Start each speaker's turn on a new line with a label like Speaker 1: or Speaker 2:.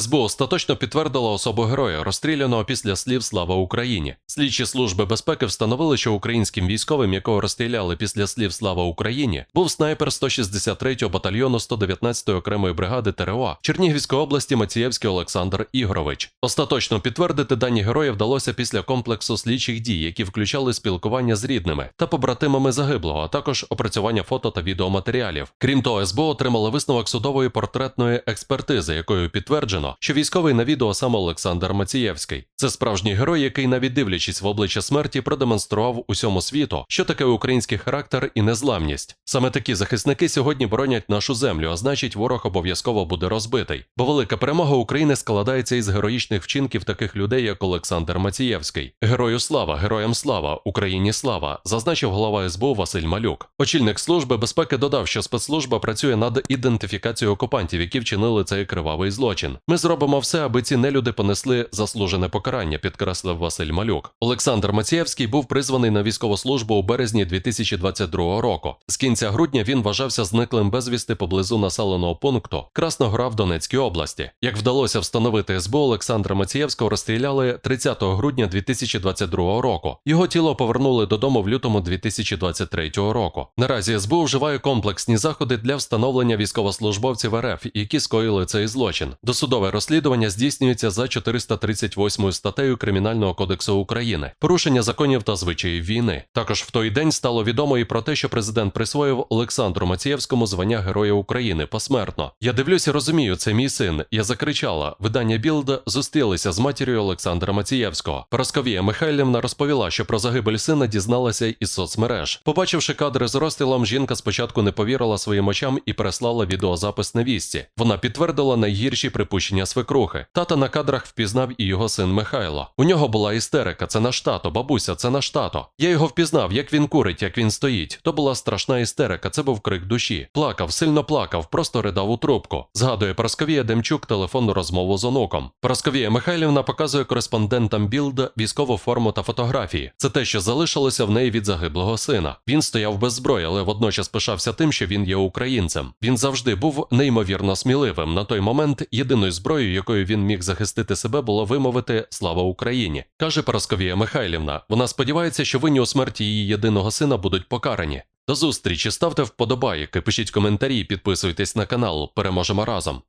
Speaker 1: СБУ остаточно підтвердила особу героя, розстріляного після слів Слава Україні. Слідчі служби безпеки встановили, що українським військовим, якого розстріляли після слів Слава Україні, був снайпер 163-го батальйону 119-ї окремої бригади ТРО Чернігівської області Мацієвський Олександр Ігорович. Остаточно підтвердити дані героя вдалося після комплексу слідчих дій, які включали спілкування з рідними та побратимами загиблого, а також опрацювання фото та відеоматеріалів. Крім того, СБУ отримали висновок судової портретної експертизи, якою підтверджено, що військовий на відео саме Олександр Мацієвський. Це справжній герой, який, навіть дивлячись в обличчя смерті, продемонстрував усьому світу, що таке український характер і незламність. Саме такі захисники сьогодні боронять нашу землю, а значить, ворог обов'язково буде розбитий. Бо велика перемога України складається із героїчних вчинків таких людей, як Олександр Мацієвський. Герою слава, героям слава, Україні слава, зазначив голова СБУ Василь Малюк. Очільник служби безпеки додав, що спецслужба працює над ідентифікацією окупантів, які вчинили цей кривавий злочин. Ми зробимо все, аби ці нелюди понесли заслужене покарання, підкреслив Василь Малюк. Олександр Мацієвський був призваний на військову службу у березні 2022 року. З кінця грудня він вважався зниклим безвісти поблизу населеного пункту Красногора в Донецькій області. Як вдалося встановити СБУ, Олександра Мацієвського розстріляли 30 грудня 2022 року. Його тіло повернули додому в лютому 2023 року. Наразі СБУ вживає комплексні заходи для встановлення військовослужбовців РФ, які скоїли цей злочин. Досудове розслідування здійснюється за 438 статтею Кримінального кодексу України, порушення законів та звичаїв війни. Також в той день стало відомо і про те, що президент присвоїв Олександру Мацієвському звання Героя України посмертно. Я дивлюся, розумію, це мій син. Я закричала. Видання Білд зустрілися з матір'ю Олександра Мацієвського. Парасковія Михайлівна розповіла, що про загибель сина дізналася із соцмереж. Побачивши кадри з розстрілом, жінка спочатку не повірила своїм очам і переслала відеозапис невістці. Вона підтвердила найгірші припущення свекрухи. Тата на кадрах впізнав і його син Михайло. У нього була істерика. Це наш тато, бабуся, це наш тато. Я його впізнав, як він курить, як він стоїть. То була страшна істерика. Це був крик душі. Плакав, сильно плакав, просто ридав у трубку. Згадує Парасковія Демчук телефонну розмову з онуком. Парасковія Михайлівна показує кореспондентам Білд військову форму та фотографії. Це те, що залишилося в неї від загиблого сина. Він стояв без зброї, але водночас пишався тим, що він є українцем. Він завжди був неймовірно сміливим. На той момент єдиною зброєю, якою він міг захистити себе, було вимовити Слава Україні, каже Парасковія Михайлівна. Вона сподівається, що винні у смерті її єдиного сина будуть покарані. До зустрічі, ставте вподобайки, пишіть коментарі, підписуйтесь на канал. Переможемо разом.